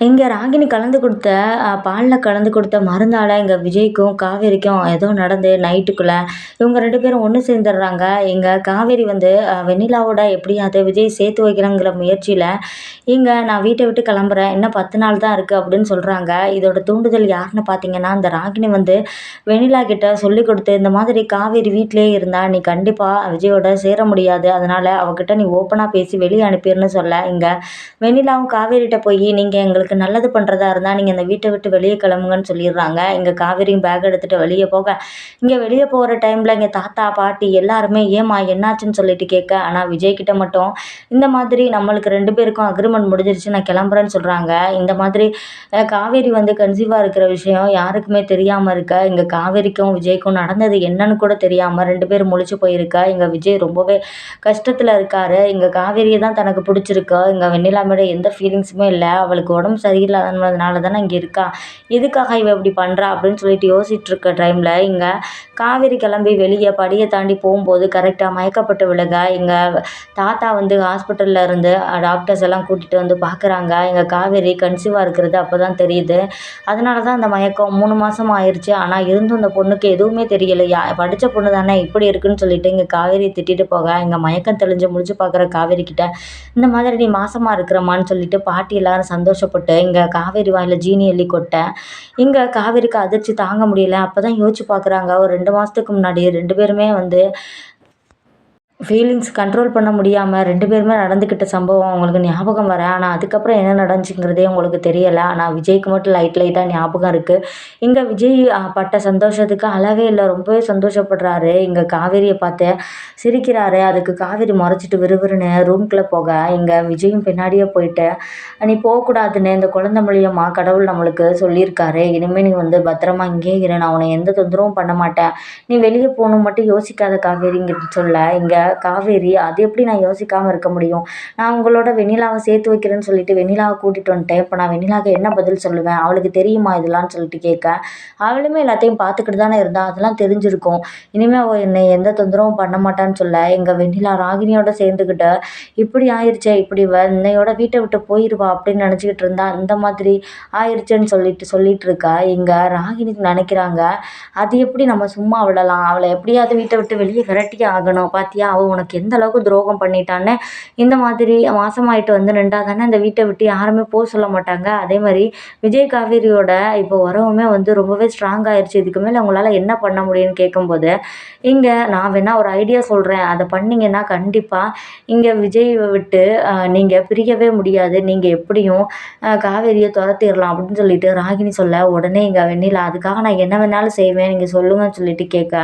இங்கே ராகினி கலந்து கொடுத்த பாலில் கலந்து கொடுத்த மருந்தால் இங்கே விஜய்க்கும் காவேரிக்கும் ஏதோ நடந்து நைட்டுக்குள்ளே இவங்க ரெண்டு பேரும் ஒன்று சேர்ந்துடுறாங்க. இங்கே காவேரி வந்து வெண்ணிலாவோட எப்படியாவது விஜய் சேர்த்து வைக்கிறேங்கிற முயற்சியில் இங்கே நான் வீட்டை விட்டு கிளம்புறேன் இன்னும் பத்து நாள் தான் இருக்குது அப்படின்னு சொல்கிறாங்க இதோட தூண்டுதல் யாருன்னு பார்த்தீங்கன்னா அந்த ராகினி வந்து வெண்ணிலா கிட்ட சொல்லி கொடுத்து இந்த மாதிரி காவேரி வீட்டிலேயே இருந்தால் நீ கண்டிப்பாக விஜயோட சேர முடியாது. அதனால் அவகிட்ட நீ ஓப்பனாக பேசி வெளியே அனுப்பிடுன்னு சொல்ல. இங்கே வெண்ணிலாவும் காவேரிகிட்ட போய் நீங்கள் எங்களுக்கு நல்லது பண்ணுறதா இருந்தால் நீங்கள் இந்த வீட்டை விட்டு வெளியே கிளம்புங்கன்னு சொல்லிடுறாங்க. இங்கே காவேரியும் பேக் எடுத்துகிட்டு வெளியே போக. இங்கே வெளியே போகிற டைமில் இங்கே தாத்தா பாட்டி எல்லாருமே ஏம்மா என்னாச்சுன்னு சொல்லிட்டு கேட்க. ஆனால் விஜய் கிட்ட மட்டும் இந்த மாதிரி நம்மளுக்கு ரெண்டு பேருக்கும் அக்ரிமெண்ட் முடிஞ்சிருச்சு நான் கிளம்புறேன்னு சொல்கிறாங்க இந்த மாதிரி காவேரி வந்து கன்சீவாக இருக்கிற விஷயம் யாருக்குமே தெரியாமல் இருக்க. இங்கே காவேரிக்கும் விஜய்க்கும் நடந்தது என்னன்னு கூட தெரியாமல் ரெண்டு பேரும் முழிச்சு போயிருக்க. இங்கே விஜய் ரொம்பவே கஷ்டத்தில் இருக்காரு. இங்கே காவேரியை தான் தனக்கு பிடிச்சிருக்கு. இங்கே வெண்ணிலா எந்த ஃபீலிங்ஸுமே இல்லை. அவளுக்கு உடம்பு சரியில்லாதனால தானே இங்கே இருக்கா? எதுக்காக இவள் இப்படி பண்ணுறா அப்படின்னு சொல்லிட்டு யோசிச்சிட்டுருக்க டைமில் இங்கே காவேரி கிளம்பி வெளியே படியை தாண்டி போகும்போது கரெக்டாக மயக்கப்பட்டு விழுக. எங்கள் தாத்தா வந்து ஹாஸ்பிட்டலில் இருந்து டாக்டர்ஸ் எல்லாம் கூட்டிகிட்டு வந்து பார்க்குறாங்க எங்கள் காவேரி கன்சீவாக இருக்கிறது அப்போ தான் தெரியுது. அதனால தான் அந்த மயக்கம் மூணு மாதம் ஆயிடுச்சு ஆனால் இருந்தும் அந்த பொண்ணுக்கு எதுவுமே தெரியல யா படித்த பொண்ணு தானே இப்படி இருக்குன்னு சொல்லிட்டு இங்கே காவேரியை திட்டிட்டு போக. இங்கே மயக்கம் தெளிஞ்சு முடிச்சு பார்க்குற காவேரி கிட்ட இந்த மாதிரி நீ மாசமாக இருக்கிறமான்னு சொல்லிட்டு பாட்டி எல்லாரும் சந்தோஷப்பட்டு இங்கே காவேரி வாயில் ஜீனி எள்ளி இங்கே காவேரிக்கு அதிர்ச்சி தாங்க முடியல. அப்போ தான் யோசிச்சு பார்க்குறாங்க ஒரு ரெண்டு மாதத்துக்கு முன்னாடி ரெண்டு பேருமே வந்து ஃபீலிங்ஸ் கண்ட்ரோல் பண்ண முடியாமல் ரெண்டு பேருமே நடந்துக்கிட்ட சம்பவம் அவங்களுக்கு ஞாபகம் வர ஆனால் அதுக்கப்புறம் என்ன நடந்துச்சுங்கிறதே உங்களுக்கு தெரியலை. ஆனால் விஜய்க்கு மட்டும் லைட் லைட்டாக ஞாபகம் இருக்குது இங்கே விஜய் பட்ட சந்தோஷத்துக்கு அளவே இல்லை. ரொம்பவே சந்தோஷப்படுறாரு. இங்கே காவேரியை பார்த்து சிரிக்கிறாரு. அதுக்கு காவேரி முறைச்சிட்டு விறுவிறுன்னு ரூம்குள்ளே போக இங்கே விஜயும் பின்னாடியே போயிட்டு நீ போகக்கூடாதுன்னு இந்த குழந்தை மூலியமாக கடவுள் நம்மளுக்கு சொல்லியிருக்காரு. இனிமேல் நீ வந்து பத்திரமா இங்கேயே இரு. நான் உன்னை எந்த தொந்தரவும் பண்ண மாட்டேன். நீ வெளியே போகணும் மட்டும் யோசிக்காத காவேரிங்கிறது சொல்ல. இங்கே காவேரி அது எப்படி நான் யோசிக்காமல் இருக்க முடியும்? நான் உங்களோட வெண்ணிலாவை சேர்த்து வைக்கிறேன்னு சொல்லிட்டு வெண்ணிலாவை கூட்டிகிட்டு வந்துட்டேன். இப்போ நான் வெண்ணிலாவுக்கு என்ன பதில் சொல்லுவேன்? அவளுக்கு தெரியுமா இதெல்லாம் சொல்லிட்டு கேட்க? அவளுமே எல்லாத்தையும் பார்த்துக்கிட்டு தானே இருந்தா. அதெல்லாம் தெரிஞ்சிருக்கும். இனிமேல் அவள் என்னை எந்த தொந்தரவும் பண்ண மாட்டான்னு சொல்ல. எங்கள் வெண்ணிலா ராகினியோட சேர்ந்துக்கிட்டு இப்படி ஆயிடுச்சே இப்படி வ இன்னையோட வீட்டை விட்டு போயிடுவா அப்படின்னு நினச்சிக்கிட்டு இருந்தா. இந்த மாதிரி ஆயிடுச்சேன்னு சொல்லிட்டு சொல்லிட்டு இருக்கா. இங்கே ராகினிக்கு நினைக்கிறாங்க அது எப்படி நம்ம சும்மா விடலாம்? அவளை எப்படியாவது வீட்டை விட்டு வெளியே விரட்டியே ஆகணும். பார்த்தியா அவன் உனக்கு எந்த அளவுக்கு துரோகம் பண்ணிட்டான்னு இந்த மாதிரி மாசமாயிட்டு வந்து நின்றா தானே இந்த வீட்டை விட்டு யாருமே போக சொல்ல மாட்டாங்க. அதே மாதிரி விஜய் காவேரியோட இப்போ உறவுமே வந்து ரொம்பவே ஸ்ட்ராங் ஆயிடுச்சு இதுக்கு மேலே உங்களால் என்ன பண்ண முடியும்னு கேட்கும்போது இங்கே நான் வேணா ஒரு ஐடியா சொல்கிறேன் அதை பண்ணிங்கன்னா கண்டிப்பாக இங்கே விஜயை விட்டு நீங்கள் பிரியவே முடியாது. நீங்கள் எப்படியும் காவேரியை துரத்திடலாம் அப்படின்னு சொல்லிட்டு ராகினி சொல்ல உடனே இங்கே வெண்ணிலா அதுக்காக நான் என்ன வேணாலும் செய்வேன் நீங்கள் சொல்லுங்கன்னு சொல்லிட்டு கேட்க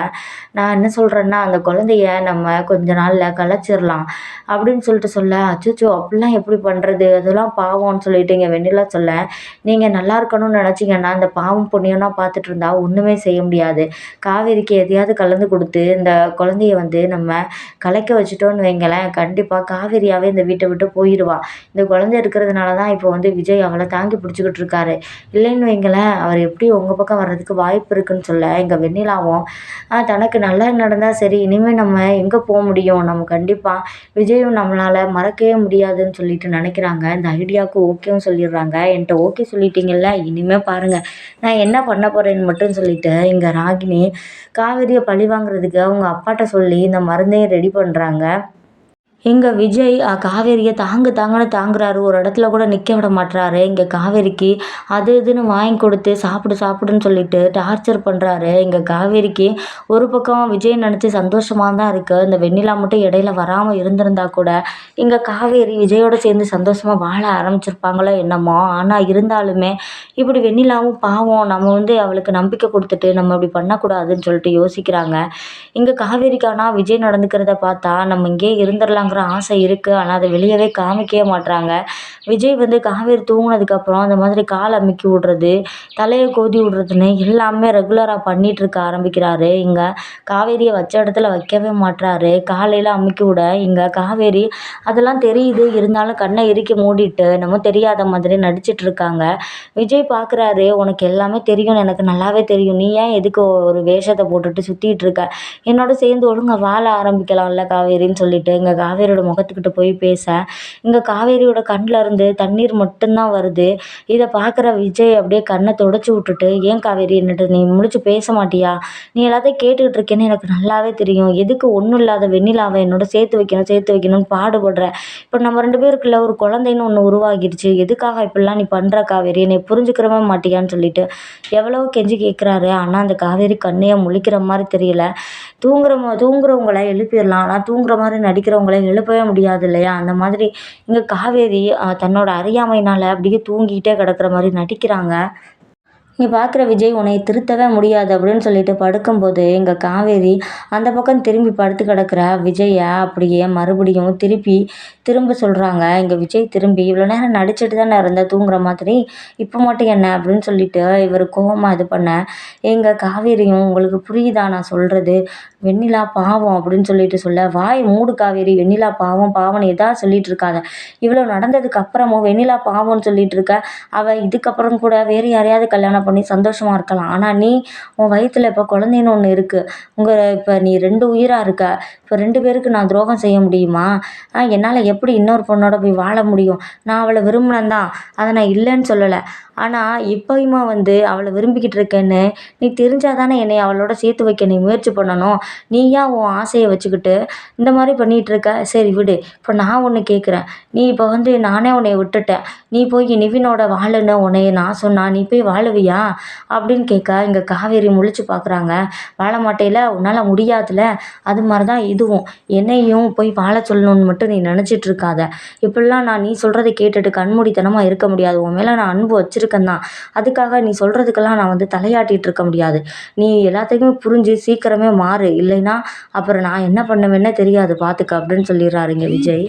நான் என்ன சொல்கிறேன்னா அந்த குழந்தைய நம்ம கொஞ்சம் கொஞ்ச நாளில் கலைச்சிடலாம் அப்படின்னு சொல்லிட்டு சொல்ல அச்சோ அப்படிலாம் எப்படி பண்ணுறது அதெல்லாம் பாவம்னு சொல்லிட்டு இங்கே வெண்ணிலா சொல்ல. நீங்கள் நல்லா இருக்கணும்னு நினச்சிங்கன்னா இந்த பாவம் புண்ணியம்னா பார்த்துட்டு இருந்தா ஒன்றுமே செய்ய முடியாது. காவேரிக்கு எதையாவது கலந்து கொடுத்து இந்த குழந்தைய வந்து நம்ம கலைக்க வச்சுட்டோன்னு வைங்களேன் கண்டிப்பாக காவேரியாகவே இந்த வீட்டை விட்டு போயிடுவா இந்த குழந்தை இருக்கிறதுனால தான் இப்போ வந்து விஜய் அவளை தாங்கி பிடிச்சிக்கிட்டு இருக்காரு. இல்லைன்னு வைங்களேன் அவர் எப்படி உங்கள் பக்கம் வர்றதுக்கு வாய்ப்பு இருக்குன்னு சொல்ல எங்கள் வெண்ணிலாவும் தனக்கு நல்லா நடந்தால் சரி இனிமேல் நம்ம எங்கே போக முடியும். நம்ம கண்டிப்பாக விஜயும் நம்மளால் மறக்கவே முடியாதுன்னு சொல்லிட்டு நினைக்கிறாங்க. இந்த ஐடியாவுக்கு ஓகேவும் சொல்லிடுறாங்க. என்கிட்ட ஓகே சொல்லிட்டீங்கல்ல இனிமேல் பாருங்கள் நான் என்ன பண்ண போகிறேன்னு மட்டும் சொல்லிட்டு இங்கே ராகினி காவேரியை பழி வாங்குறதுக்கு அவங்க அப்பாட்ட சொல்லி இந்த மருந்தையும் ரெடி பண்ணுறாங்க இங்கே விஜய் காவேரியை தாங்கு தாங்கன்னு தாங்குறாரு. ஒரு இடத்துல கூட நிற்க விட மாட்டுறாரு இங்கே காவேரிக்கு அது இதுன்னு வாங்கி கொடுத்து சாப்பிடு சாப்பிடுன்னு சொல்லிட்டு டார்ச்சர் பண்ணுறாரு இங்கே காவேரிக்கு ஒரு பக்கம் விஜய் நினச்சி சந்தோஷமாக தான் இருக்குது இந்த வெண்ணிலா மட்டும் இடையில வராமல் இருந்திருந்தா கூட இங்கே காவேரி விஜயோட சேர்ந்து சந்தோஷமாக வாழ ஆரம்பிச்சிருப்பாங்களோ என்னமோ. ஆனால் இருந்தாலுமே இப்படி வெண்ணிலாவும் பாவம் நம்ம வந்து அவளுக்கு நம்பிக்கை கொடுத்துட்டு நம்ம இப்படி பண்ணக்கூடாதுன்னு சொல்லிட்டு யோசிக்கிறாங்க. இங்கே காவேரிக்கானா விஜய் நடந்துக்கிறத பார்த்தா நம்ம இங்கேயே இருந்துடலாங்க வாங்குகிற ஆசை இருக்குது ஆனால் அதை வெளியவே காமிக்கவே மாட்றாங்க. விஜய் வந்து காவேரி தூங்கினதுக்கப்புறம் அந்த மாதிரி கால் அமுக்கி விட்றது தலையை கோதி விட்றதுன்னு எல்லாமே ரெகுலராக பண்ணிகிட்ருக்க ஆரம்பிக்கிறாரு. இங்கே காவேரியை வச்ச இடத்துல வைக்கவே மாட்றாரு. காலையில் அமுக்கி விட இங்கே காவேரி அதெல்லாம் தெரியுது. இருந்தாலும் கண்ணை இறுக்கி மூடிட்டு என்னமோ தெரியாத மாதிரி நடிச்சிட்டு இருக்காங்க விஜய் பார்க்குறாரு உனக்கு எல்லாமே தெரியும்னு எனக்கு நல்லாவே தெரியும். நீ ஏன் எதுக்கு ஒரு வேஷத்தை போட்டுட்டு சுற்றிட்டு இருக்க என்னோட சேர்ந்து ஒழுங்கா வாழ ஆரம்பிக்கலாம்ல காவேரின்னு சொல்லிட்டு. இங்கே காவேரியோட முகத்துக்கிட்ட போய் பேச. இங்கே காவேரியோட கண்ணில் இருந்து தண்ணீர் மட்டும்தான் வருது. இதை பார்க்குற விஜய் அப்படியே கண்ணை தொடச்சி விட்டுட்டு ஏன் காவேரி என்னட்டு நீ முடிச்சு பேச மாட்டியா? நீ எல்லாத்தையும் கேட்டுக்கிட்டு இருக்கேன்னு எனக்கு நல்லாவே தெரியும். எதுக்கு ஒன்றும் இல்லாத வெண்ணிலாவை என்னோட சேர்த்து வைக்கணும் சேர்த்து வைக்கணும்னு பாடுபடுற? இப்போ நம்ம ரெண்டு பேருக்குள்ள ஒரு குழந்தைன்னு ஒன்று உருவாகிடுச்சு. எதுக்காக இப்படிலாம் நீ பண்ணுற காவேரி? என்னை புரிஞ்சுக்கிறவே மாட்டியான்னு சொல்லிட்டு எவ்வளோ கெஞ்சி கேட்குறாரு ஆனால் அந்த காவேரி கண்ணையை முழிக்கிற மாதிரி தெரியல. தூங்குற தூங்குறவங்கள எழுப்பிடலாம். ஆனால் தூங்குற மாதிரி நடிக்கிறவங்கள எழுப்பவே முடியாது இல்லையா? அந்த மாதிரி இங்கே காவேரி தன்னோட அறியாமையினால் அப்படியே தூங்கிக்கிட்டே கிடக்குற மாதிரி நடிக்கிறாங்க. நீ பார்க்குற விஜய் உன்னை திருத்தவே முடியாது அப்படின்னு சொல்லிட்டு படுக்கும்போது எங்கள் காவேரி அந்த பக்கம் திரும்பி படுத்து கிடக்கிற விஜயை அப்படியே மறுபடியும் திருப்பி திரும்ப சொல்கிறாங்க இங்கே விஜய் திரும்பி இவ்வளோ நேரம் நடிச்சிட்டு தானே இருந்தேன் தூங்குற மாதிரி? இப்போ மட்டும் என்ன? அப்படின்னு சொல்லிட்டு இவர் கோபமாக இது பண்ண எங்கள் காவேரியும் உங்களுக்கு புரியுதா நான் சொல்கிறது வெண்ணிலா பாவம் அப்படின்னு சொல்லிட்டு சொல்ல வாய் மூடு காவேரி வெண்ணிலா பாவம் பாவம்னு எதாவது சொல்லிட்டு இருக்காத. இவ்வளோ நடந்ததுக்கு அப்புறமும் வெண்ணிலா பாவம்னு சொல்லிட்டு இருக்க அவள் இதுக்கப்புறம் கூட வேறு யாரையாவது கல்யாணம் பண்ணி சந்தோஷமாக இருக்கலாம். ஆனால் நீ உன் வயித்துல இப்போ குழந்தைன்னு ஒன்று இருக்குது உங்கள் இப்போ நீ ரெண்டு உயிராக இருக்க. இப்போ ரெண்டு பேருக்கு நான் துரோகம் செய்ய முடியுமா? என்னால் எப்படி இன்னொரு பொண்ணோட போய் வாழ முடியும்? நான் அவளை விரும்பினேன் தான் அதை நான் இல்லைன்னு சொல்லலை. ஆனால் இப்போயுமா வந்து அவளை விரும்பிக்கிட்டு இருக்கேன்னு நீ தெரிஞ்சால் தானே என்னை அவளோட சேர்த்து வைக்க நீ முயற்சி பண்ணணும். நீயா உன் ஆசையை வச்சுக்கிட்டு இந்த மாதிரி பண்ணிகிட்டு இருக்க சரி விடு. இப்போ நான் ஒன்று கேட்குறேன். நீ இப்போ வந்து நானே உன்னை விட்டுட்டேன். நீ போய் நிவினோட வாழுன்னு உன்னைய நான் சொன்னா நீ போய் வாழுவியா? அப்படின்னு கேட்க இங்கே காவேரி முழிச்சு பார்க்குறாங்க. வாழ மாட்டேல உன்னால் முடியாதுல. அது மாதிரி தான் இதுவும். என்னையும் போய் வாழ சொல்லணும்னு மட்டும் நீ நினச்சிட்டு இருக்காத இப்படிலாம் நான் நீ சொல்கிறத கேட்டுட்டு கண்மூடித்தனமாக இருக்க முடியாது. உன் மேலே நான் அன்பு வச்சுருக்கேன் தான். அதுக்காக நீ சொல்கிறதுக்கெல்லாம் நான் வந்து தலையாட்டிகிட்டு இருக்க முடியாது. நீ எல்லாத்துக்குமே புரிஞ்சு சீக்கிரமே மாறு. இல்லைன்னா அப்புறம் நான் என்ன பண்ணுவேன்னே தெரியாது பார்த்துக்க அப்படின்னு சொல்லிடுறாருங்க விஜய்.